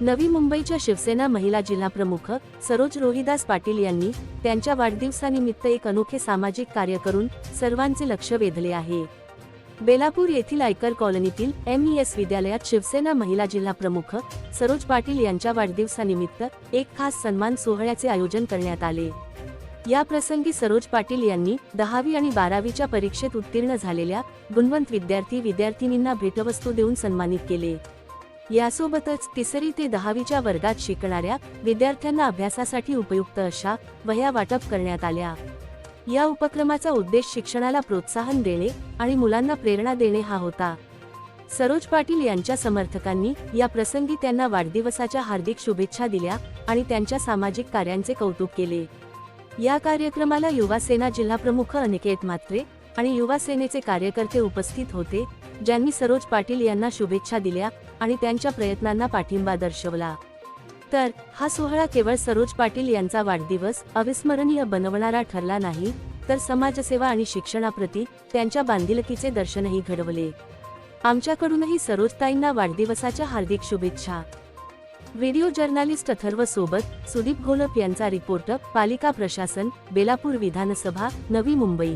नवी मुंबईच्या शिवसेना महिला जिल्हाप्रमुख सरोज रोहिदास पाटील यांनी त्यांच्या वाढदिवसानिमित्त एक अनोखे सामाजिक कार्य करून सर्वांचे लक्ष वेधले आहे. बेलापूर येथील आयकर कॉलनीतील एम ई एस विद्यालयात शिवसेना महिला जिल्हाप्रमुख सरोज पाटील यांच्या वाढदिवसानिमित्त एक खास सन्मान सोहळ्याचे आयोजन करण्यात आले. या प्रसंगी सरोज पाटील यांनी दहावी आणि बारावीच्या परीक्षेत उत्तीर्ण झालेल्या गुणवंत विद्यार्थी विद्यार्थिनींना भेटवस्तू देऊन सन्मानित केले. यासोबतच तिसरी ते दहावीच्या वर्गात शिकणाऱ्या विद्यार्थ्यांना अभ्यासासाठी उपयुक्त अशा वह्या वाटप करण्यात आल्या. या उपक्रमाचा उद्देश शिक्षणाला प्रोत्साहन देणे आणि मुलांना प्रेरणा देणे हा होता. सरोज पाटील यांच्या समर्थकांनी या प्रसंगी त्यांना वाढदिवसाच्या हार्दिक शुभेच्छा दिल्या आणि त्यांच्या सामाजिक कार्यांचे कौतुक केले. या कार्यक्रमाला युवा सेना जिल्हाप्रमुख अनिकेत म्हात्रे आणि युवा सेनेचे कार्यकर्ते उपस्थित होते ज्यांनी सरोज पाटील यांना शुभेच्छा दिल्या आणि त्यांच्या प्रयत्नांना पाठिंबा दर्शवला. तर हा सोहळा केवळ सरोज पाटील यांचा वाढदिवस अविस्मरणीय बनवणारा ठरला नाही तर समाजसेवा आणि शिक्षणाप्रती त्यांच्या बांधिलकीचे दर्शनही घडवले. आमच्याकडूनही सरोजताईंना वाढदिवसाच्या हार्दिक शुभेच्छा. व्हिडिओ जर्नालिस्ट अथर्व सोबत सुदीप घोलप यांचा रिपोर्ट पालिका प्रशासन बेलापूर विधानसभा नवी मुंबई.